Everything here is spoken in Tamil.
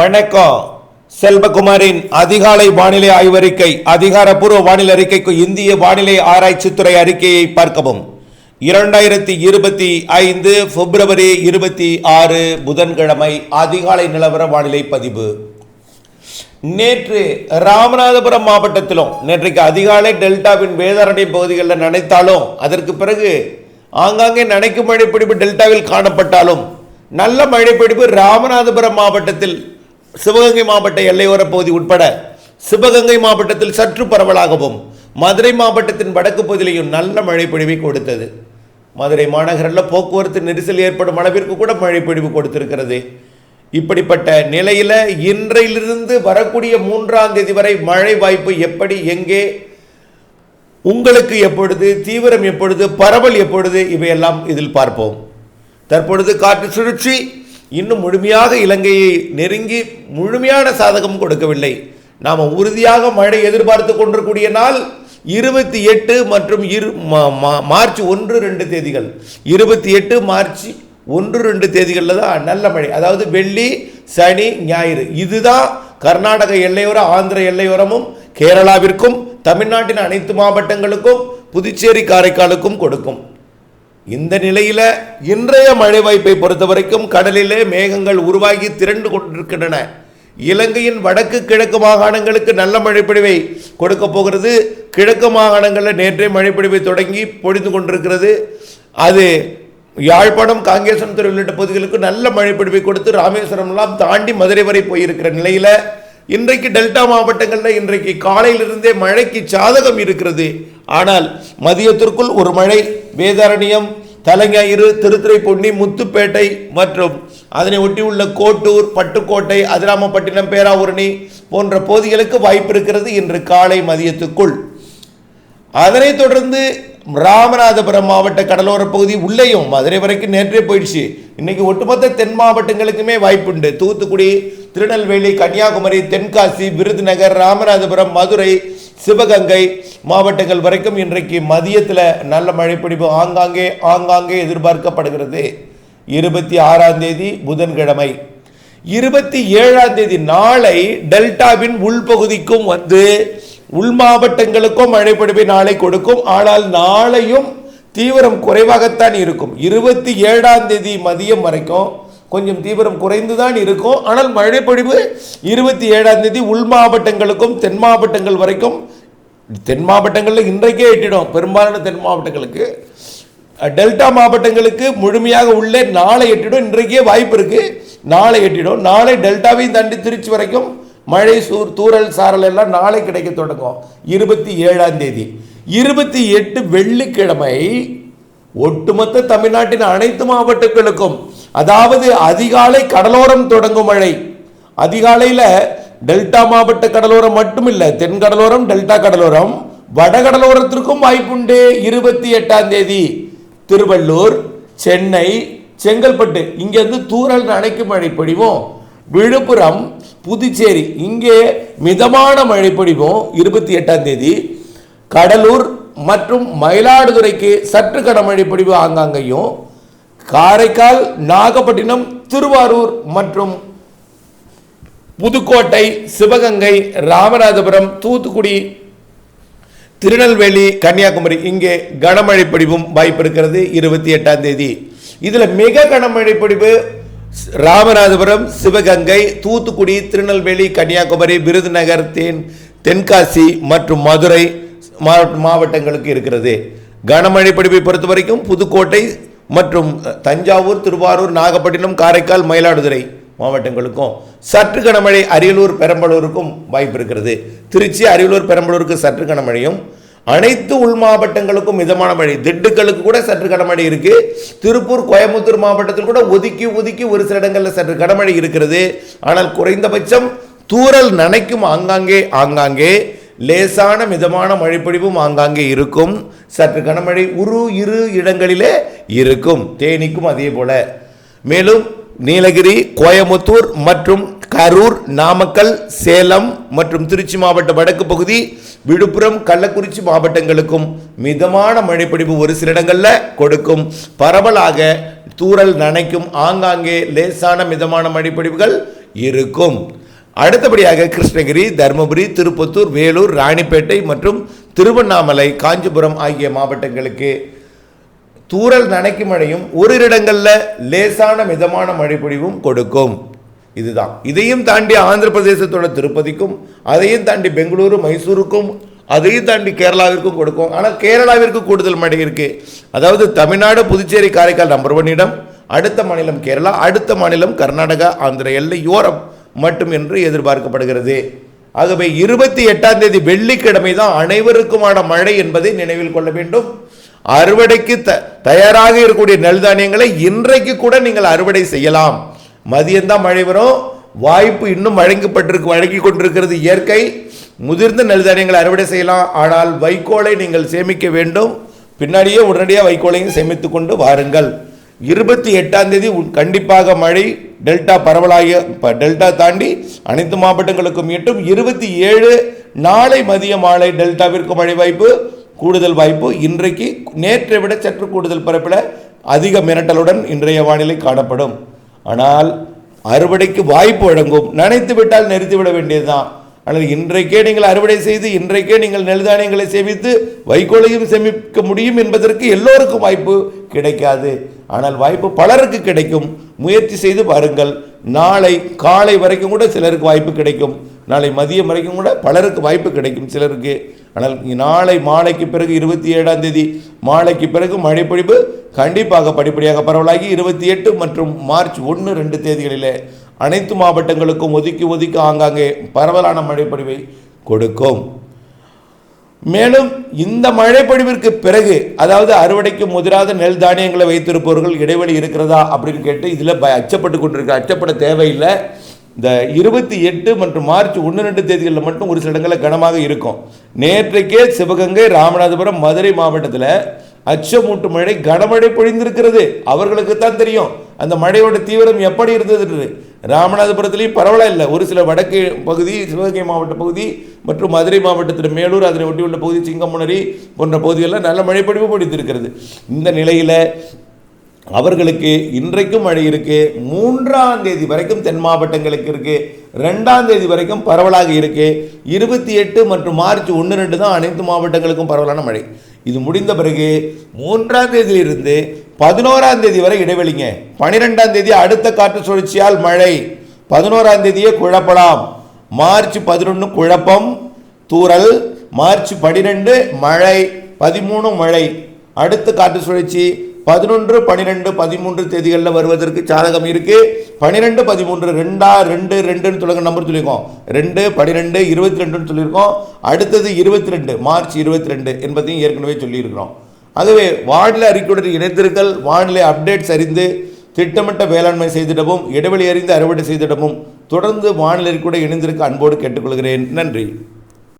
வணக்கம். செல்வகுமாரின் அதிகாலை வானிலை ஆய்வறிக்கை அதிகாரப்பூர்வ வானிலை அறிக்கைக்கு இந்திய வானிலை ஆராய்ச்சித்துறை அறிக்கையை பார்க்கவும். இரண்டாயிரத்தி இருபத்தி ஐந்து பிப்ரவரி இருபத்தி ஆறு புதன்கிழமை அதிகாலை நிலவர வானிலை பதிவு. நேற்று ராமநாதபுரம் மாவட்டத்திலும் நேற்றைக்கு அதிகாலை டெல்டாவின் வேதாரண்ய பகுதிகளில் நனைத்தாலும் அதற்கு பிறகு ஆங்காங்கே நனைக்கும் மழைப்பிடிப்பு டெல்டாவில் காணப்பட்டாலும் நல்ல மழைப்பிடிப்பு ராமநாதபுரம் மாவட்டத்தில் சிவகங்கை மாவட்ட எல்லையோர பகுதி உட்பட சிவகங்கை மாவட்டத்தில் சற்று பரவலாகவும் மதுரை மாவட்டத்தின் வடக்கு பகுதியிலையும் நல்ல மழைப்பொழிவை கொடுத்தது. மதுரை மாநகரில் போக்குவரத்து நெரிசல் ஏற்படும் அளவிற்கு கூட மழைப்பொழிவு கொடுத்திருக்கிறது. இப்படிப்பட்ட நிலையில் இன்றையிலிருந்து வரக்கூடிய மூன்றாம் தேதி வரை மழை வாய்ப்பு எப்படி எங்கே உங்களுக்கு எப்பொழுது தீவிரம் எப்பொழுது பரவல் எப்பொழுது இவையெல்லாம் இதில் பார்ப்போம். தற்பொழுது காற்று சுழற்சி இன்னும் முழுமையாக இலங்கையை நெருங்கி முழுமையான சாதகம் கொடுக்கவில்லை. நாம் உறுதியாக மழை எதிர்பார்த்து கொண்டிருக்கூடிய நாள் இருபத்தி எட்டு மற்றும் இரு மா- மார்ச் ஒன்று ரெண்டு தேதிகள். இருபத்தி எட்டு மார்ச் ஒன்று ரெண்டு தேதிகளில் தான் நல்ல மழை. அதாவது வெள்ளி சனி ஞாயிறு. இதுதான் கர்நாடக எல்லையோரம் ஆந்திர எல்லையோரமும் கேரளாவிற்கும் தமிழ்நாட்டின் அனைத்து மாவட்டங்களுக்கும் புதுச்சேரி காரைக்காலுக்கும் கொடுக்கும். இந்த நிலையில் இன்றைய மழை வாய்ப்பை பொறுத்த வரைக்கும் கடலிலே மேகங்கள் உருவாகி திரண்டு கொண்டிருக்கின்றன. இலங்கையின் வடக்கு கிழக்கு மாகாணங்களுக்கு நல்ல மழைப்பொழிவை கொடுக்க போகிறது. கிழக்கு மாகாணங்களில் நேற்றே மழைப்பொழிவை தொடங்கி பொழிந்து கொண்டிருக்கிறது. அது யாழ்ப்பாணம் காங்கேசன்துறை உள்ளிட்ட பகுதிகளுக்கு நல்ல மழைப்பொழிவை கொடுத்து ராமேஸ்வரம்லாம் தாண்டி மதுரை வரை போயிருக்கிற நிலையில் இன்றைக்கு டெல்டா மாவட்டங்களில் இன்றைக்கு காலையிலிருந்தே மழைக்கு சாதகம் இருக்கிறது. ஆனால் மதியத்திற்குள் ஒரு மழை வேதாரண்யம் தலைஞாயிறு திருத்துறைப்பூண்டி முத்துப்பேட்டை மற்றும் அதனை ஒட்டியுள்ள கோட்டூர் பட்டுக்கோட்டை அதிராமப்பட்டினம் பேராவூரணி போன்ற பகுதிகளுக்கு வாய்ப்பு இருக்கிறது இன்று காலை மதியத்துக்குள். அதனைத் தொடர்ந்து ராமநாதபுரம் மாவட்ட கடலோர பகுதி உள்ளேயும் மதுரை வரைக்கும் நேற்றே போயிடுச்சு. இன்னைக்கு ஒட்டுமொத்த தென் மாவட்டங்களுக்குமே வாய்ப்புண்டு. தூத்துக்குடி திருநெல்வேலி கன்னியாகுமரி தென்காசி விருதுநகர் ராமநாதபுரம் மதுரை சிவகங்கை மாவட்டங்கள் வரைக்கும் இன்றைக்கு மதியத்தில் நல்ல மழைப்பிடிப்பு ஆங்காங்கே ஆங்காங்கே எதிர்பார்க்கப்படுகிறது. இருபத்தி ஆறாம் தேதி புதன்கிழமை. இருபத்தி ஏழாம் தேதி நாளை டெல்டாவின் உள்பகுதிக்கும் வந்து உள் மாவட்டங்களுக்கும் மழைப்பொழிவை நாளை கொடுக்கும். ஆனால் நாளையும் தீவிரம் குறைவாகத்தான் இருக்கும். இருபத்தி ஏழாம் தேதி மதியம் வரைக்கும் கொஞ்சம் தீவிரம் குறைந்து தான் இருக்கும். ஆனால் மழைப்பொழிவு இருபத்தி ஏழாம் தேதி உள் மாவட்டங்களுக்கும் தென் மாவட்டங்கள் வரைக்கும் தென் மாவட்டங்களில் இன்றைக்கே எட்டிடும். பெரும்பாலான தென் மாவட்டங்களுக்கு. டெல்டா மாவட்டங்களுக்கு முழுமையாக உள்ளே நாளை எட்டிடும். இன்றைக்கே வாய்ப்பு இருக்கு. நாளை எட்டிடும். நாளை டெல்டாவையும் தாண்டி திருச்சி வரைக்கும் மழை சூர் தூரல் சாரல் எல்லாம் நாளை கிடைக்க தொடங்கும். இருபத்தி ஏழாம் தேதி. இருபத்தி எட்டு வெள்ளிக்கிழமை ஒட்டுமொத்த தமிழ்நாட்டின் அனைத்து மாவட்டங்களுக்கும் அதாவது அதிகாலை கடலோரம் தொடங்கும் மழை. அதிகாலையில் டெல்டா மாவட்ட கடலோரம் மட்டுமில்லை தென் கடலோரம் டெல்டா கடலோரம் வடகடலோரத்திற்கும் வாய்ப்புண்டு. இருபத்தி எட்டாம் தேதி திருவள்ளூர் சென்னை செங்கல்பட்டு. இங்கேருந்து தூரல் நனைக்கும் மழை பொழிவும். விழுப்புரம் புதுச்சேரி இங்கே மிதமான மழை பொழிவும். இருபத்தி எட்டாம் தேதி கடலூர் மற்றும் மயிலாடுதுறைக்கு சற்று கடமழை பொழிவு ஆங்காங்கையும். காரைக்கால் நாகப்பட்டினம் திருவாரூர் மற்றும் புதுக்கோட்டை சிவகங்கை ராமநாதபுரம் தூத்துக்குடி திருநெல்வேலி கன்னியாகுமரி. இங்கே கனமழை பொழிவும் வாய்ப்பு இருக்கிறது இருபத்தி எட்டாம் தேதி. இதில் மிக கனமழை பொழிவு ராமநாதபுரம் சிவகங்கை தூத்துக்குடி திருநெல்வேலி கன்னியாகுமரி விருதுநகர் தென் தென்காசி மற்றும் மதுரை மாவட்டங்களுக்கு இருக்கிறது. கனமழை பொழிவை பொறுத்த வரைக்கும் புதுக்கோட்டை மற்றும் தஞ்சாவூர் திருவாரூர் நாகப்பட்டினம் காரைக்கால் மயிலாடுதுறை மாவட்டங்களுக்கும் சற்று கனமழை அரியலூர் பெரம்பலூருக்கும் வாய்ப்பு இருக்கிறது. திருச்சி அரியலூர் பெரம்பலூருக்கு சற்று கனமழையும் அனைத்து உள் மாவட்டங்களுக்கும் மிதமான மழை. திண்டுக்கலுக்கு கூட சற்று கனமழை இருக்கு. திருப்பூர் கோயம்புத்தூர் மாவட்டத்தில் கூட ஒதுக்கி ஒதுக்கி ஒரு சில இடங்களில் சற்று கனமழை இருக்கிறது. ஆனால் குறைந்தபட்சம் தூரல் நனைக்கும் ஆங்காங்கே ஆங்காங்கே லேசான மிதமான மழைப்பொழிவும் ஆங்காங்கே இருக்கும். சற்று கனமழை உரு இரு இடங்களிலே இருக்கும். தேனிக்கும் அதே போல. மேலும் நீலகிரி கோயமுத்தூர் மற்றும் கரூர் நாமக்கல் சேலம் மற்றும் திருச்சி மாவட்ட வடக்கு பகுதி விழுப்புரம் கள்ளக்குறிச்சி மாவட்டங்களுக்கும் மிதமான மழைப்பொழிவு ஒரு சில இடங்களில் கொடுக்கும். பரவலாக தூரல் நனைக்கும் ஆங்காங்கே லேசான மிதமான மழைப்பொழிவுகள் இருக்கும். அடுத்தபடியாக கிருஷ்ணகிரி தருமபுரி திருப்பத்தூர் வேலூர் ராணிப்பேட்டை மற்றும் திருவண்ணாமலை காஞ்சிபுரம் ஆகிய மாவட்டங்களுக்கு தூரல் நனைக்கும் மழையும் ஒரு இடங்களில் லேசான மிதமான மழை பொழிவும் கொடுக்கும். இதுதான். இதையும் தாண்டி ஆந்திர பிரதேசத்தோட திருப்பதிக்கும் அதையும் தாண்டி பெங்களூரு மைசூருக்கும் அதையும் தாண்டி கேரளாவிற்கும் கொடுக்கும். ஆனால் கேரளாவிற்கு கூடுதல் மழை இருக்குது அதாவது தமிழ்நாடு புதுச்சேரி காரைக்கால் நம்பர் ஒன் இடம். அடுத்த மாநிலம் கேரளா அடுத்த மாநிலம் கர்நாடகா ஆந்திர எல்லையோரம் மட்டும் என்று எதிர்பார்க்கப்படுகிறது. ஆகவே இருபத்தி எட்டாம் தேதி வெள்ளிக்கிழமை தான் அனைவருக்குமான மழை என்பதை நினைவில் கொள்ள வேண்டும். அறுவடைக்கு த தயாராக இருக்கக்கூடிய நெல்தானியங்களை இன்றைக்கு கூட நீங்கள் அறுவடை செய்யலாம். மதியம்தான் மழை வரும். வாய்ப்பு இன்னும் வழங்கப்பட்டிருக்கு வழங்கி கொண்டிருக்கிறது இயற்கை. முதிர்ந்த நெல்தானியங்களை அறுவடை செய்யலாம். ஆனால் வைக்கோலை நீங்கள் சேமிக்க வேண்டும். பின்னாடியே உடனடியாக வைக்கோலையும் சேமித்து கொண்டு வாருங்கள். இருபத்தி எட்டாம் தேதி கண்டிப்பாக மழை டெல்டா பரவலாகிய இப்போ டெல்டா தாண்டி அனைத்து மாவட்டங்களுக்கும் எட்டும் இருபத்தி ஏழு நாளை மதிய மாலை டெல்டாவிற்கு மழை வாய்ப்பு கூடுதல் வாய்ப்பு. இன்றைக்கு நேற்றை விட சற்று கூடுதல் பரப்பில் அதிக மிரட்டலுடன் இன்றைய வானிலை காணப்படும். ஆனால் அறுவடைக்கு வாய்ப்பு வழங்கும். நினைத்து விட்டால் நிறுத்திவிட வேண்டியதுதான். ஆனால் இன்றைக்கே நீங்கள் அறுவடை செய்து இன்றைக்கே நீங்கள் நெல்தானியங்களை சேமித்து வைக்கோலையும் சேமிக்க முடியும் என்பதற்கு எல்லோருக்கும் வாய்ப்பு கிடைக்காது. ஆனால் வாய்ப்பு பலருக்கு கிடைக்கும். முயற்சி செய்து பாருங்கள். நாளை காலை வரைக்கும் கூட சிலருக்கு வாய்ப்பு கிடைக்கும். நாளை மதியம் வரைக்கும் கூட பலருக்கு வாய்ப்பு கிடைக்கும் சிலருக்கு. ஆனால் நாளை மாலைக்கு பிறகு இருபத்தி ஏழாம் தேதி மாலைக்கு பிறகு மழை பொழிவு கண்டிப்பாக படிப்படியாக பரவலாகி இருபத்தி எட்டு மற்றும் மார்ச் ஒன்று ரெண்டு தேதிகளிலே அனைத்து மாவட்டங்களுக்கும் ஒதுக்கி ஒதுக்கி ஆங்காங்கே பரவலான மழைப்பொழிவை கொடுக்கும். மேலும் இந்த மழைப்பொழிவிற்கு பிறகு அதாவது அறுவடைக்கு முதிராத நெல் தானியங்களை வைத்திருப்பவர்கள் இடைவெளி இருக்கிறதா அப்படின்னு கேட்டு இதில் ப அச்சப்பட்டு கொண்டிருக்க அச்சப்பட தேவையில்லை. இந்த இருபத்தி எட்டு மற்றும் மார்ச் ஒன்று ரெண்டு தேதிகளில் மட்டும் ஒரு சில இடங்களில் கனமாக இருக்கும். நேற்றைக்கே சிவகங்கை ராமநாதபுரம் மதுரை மாவட்டத்தில் அச்சமூட்டு மழை கனமழை பொழிந்திருக்கிறது. அவர்களுக்கு தான் தெரியும் அந்த மழையோட தீவிரம் எப்படி இருந்தது ராமநாதபுரத்துலேயும் பரவலாக இல்லை. ஒரு சில வடக்கு பகுதி சிவகங்கை மாவட்ட பகுதி மற்றும் மதுரை மாவட்டத்தில் மேலூர் அதனை ஒட்டியுள்ள பகுதி சிங்கமுனரி போன்ற பகுதிகளில் நல்ல மழைப்பொழிவு பொழிந்திருக்கிறது. இந்த நிலையில் அவர்களுக்கு இன்றைக்கும் மழை இருக்குது மூன்றாம் தேதி வரைக்கும் தென் மாவட்டங்களுக்கு இருக்குது ரெண்டாம் தேதி வரைக்கும் பரவலாக இருக்குது இருபத்தி எட்டு மற்றும் மார்ச் ஒன்று ரெண்டு தான் அனைத்து மாவட்டங்களுக்கும் பரவலான மழை. இது முடிந்த பிறகு மூன்றாம் தேதியிலிருந்து பதினோராம் தேதி வரை இடைவெளிங்க. பனிரெண்டாம் தேதி அடுத்த காற்று சுழற்சியால் மழை. பதினோராம் தேதியே குழப்பலாம். மார்ச் பதினொன்று குழப்பம் தூறல். மார்ச் பனிரெண்டு மழை பதிமூணு மழை. அடுத்த காற்று சுழற்சி பதினொன்று பன்னிரெண்டு பதிமூன்று தேதிகளில் வருவதற்கு சாதகம் இருக்குது பன்னிரெண்டு பதிமூன்று ரெண்டா ரெண்டு ரெண்டுன்னு சொல்லுங்க நம்பர் சொல்லியிருக்கோம். ரெண்டு பன்னிரெண்டு இருபத்தி ரெண்டுன்னு சொல்லியிருக்கோம். அடுத்தது இருபத்தி ரெண்டு மார்ச் இருபத்தி ரெண்டு என்பதையும் ஏற்கனவே சொல்லியிருக்கிறோம். அதுவே வானிலை அறிக்கையுடன் இணைந்திருங்கள். வானிலை அப்டேட்ஸ் அறிந்து திட்டமிட்ட வேளாண்மை செய்திடவும் இடைவெளி அறிந்து அறுவடை செய்திடவும் தொடர்ந்து வானிலை அறிக்கையுடன் இணைந்திருக்க அன்போடு கேட்டுக்கொள்கிறேன். நன்றி.